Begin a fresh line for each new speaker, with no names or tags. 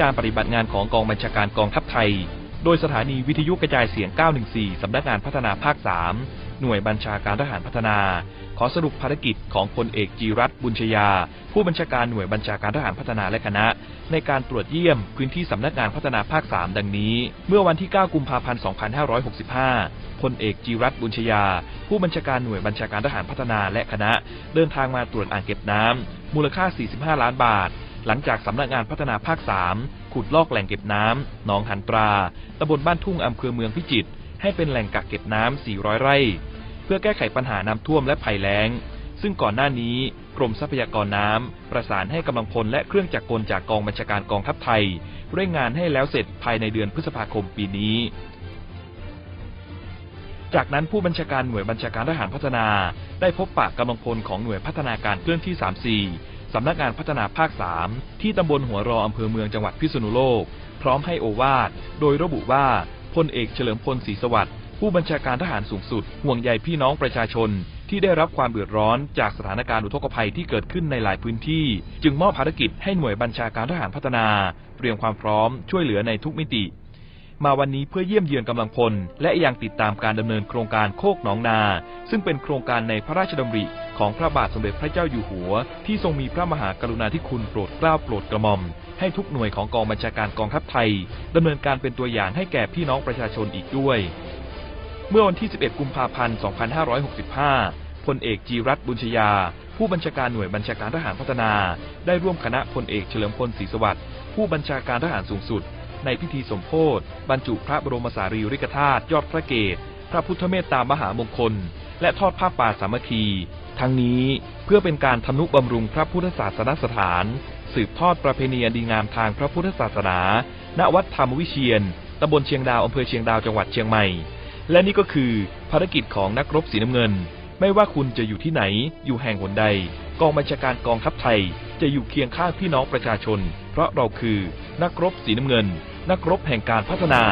การปฏิบัติงานของกองบัญชาการกองทัพไทย โดยสถานีวิทยุกระจายเสียง 914 สำนักงานพัฒนาภาค 3 หน่วยบัญชาการทหารพัฒนา ขอสรุปภารกิจของพลเอกจีรัตบุญชยา ผู้บัญชาการหน่วยบัญชาการทหารพัฒนาและคณะ ในการตรวจเยี่ยมพื้นที่สำนักงานพัฒนาภาค 3 ดังนี้ เมื่อวันที่ 9 กุมภาพันธ์ 2565พลเอกจีรัตบุญชยา ผู้บัญชาการหน่วยบัญชาการทหารพัฒนาและคณะ เดินทางมาตรวจอ่างเก็บน้ำมูลค่า 45 ล้านบาท หลังจากสำนักงานพัฒนาภาค 3 ขุดลอกแหล่งเก็บน้ำหนองหันตราตำบลบ้านทุ่งอำเภอเมืองพิจิตรให้เป็นแหล่งกักเก็บน้ำ 400 ไร่ เพื่อแก้ไขปัญหาน้ำท่วมและภัยแล้ง ซึ่งก่อนหน้านี้กรมทรัพยากรน้ำ ประสานให้กำลังพลและเครื่องจักรกลจากกองบัญชาการกองทัพไทยเร่งงานให้แล้วเสร็จภายในเดือนพฤษภาคมปีนี้จากนั้นผู้บัญชาการหน่วยบัญชาการทหารพัฒนา ได้พบปะกำลังพลของหน่วยพัฒนาการเคลื่อนที่ 34 สำนักงานพัฒนาภาค 3 ที่ตำบลหัวรออำเภอเมืองจังหวัดพิษณุโลก พร้อมให้โอวาทโดยระบุว่าพลเอกเฉลิมพลศรีสวัสดิ์ผู้บัญชาการทหารสูงสุด ห่วงใยพี่น้องประชาชน ที่ได้รับความเดือดร้อนจากสถานการณ์อุทกภัยที่เกิดขึ้นในหลายพื้นที่ จึงมอบภารกิจให้หน่วยบัญชาการทหารพัฒนา เตรียมความพร้อมช่วยเหลือในทุกมิติ มาวันนี้เพื่อเยี่ยมเยือนกำลังพล และยังติดตามการดำเนินโครงการโคกหนองนา ซึ่งเป็นโครงการในพระราชดำริของพระบาทสมเด็จพระเจ้าอยู่หัว ที่ทรงมีพระมหากรุณาธิคุณโปรดเกล้าโปรดกระหม่อม ให้ทุกหน่วยของกองบัญชาการกองทัพไทยดำเนินการเป็นตัวอย่างให้แก่พี่น้องประชาชนอีกด้วย เมื่อวันที่ 11 กุมภาพันธ์ 2565 พลเอกจีรัตน์บุญชยา ผู้บัญชาการหน่วยบัญชาการทหารพัฒนา ได้ร่วมคณะพลเอกเฉลิมพลศรีสวัสดิ์ผู้บัญชาการทหารสูงสุด ในพิธีสมโภชบรรจุพระบรมสารีริกธาตุยอดพระเกศพระพุทธเมตตามหามงคล และทอดผ้าป่าสามัคคี ทั้งนี้เพื่อเป็นการทำนุบำรุงพระพุทธศาสนสถาน สืบทอดประเพณีดีงามทางพระพุทธศาสนา ณวัดธรรมวิเชียนตำบลเชียงดาวอำเภอเชียงดาวจังหวัดเชียงใหม่ และนี่ก็คือภารกิจของนักรบสีน้ำเงิน ไม่ว่าคุณจะอยู่ที่ไหน อยู่แห่งหนใด กองบัญชาการกองทัพไทย จะอยู่เคียงข้างพี่น้องประชาชน เพราะเราคือนักรบสีน้ำเงิน นักรบแห่งการพัฒนา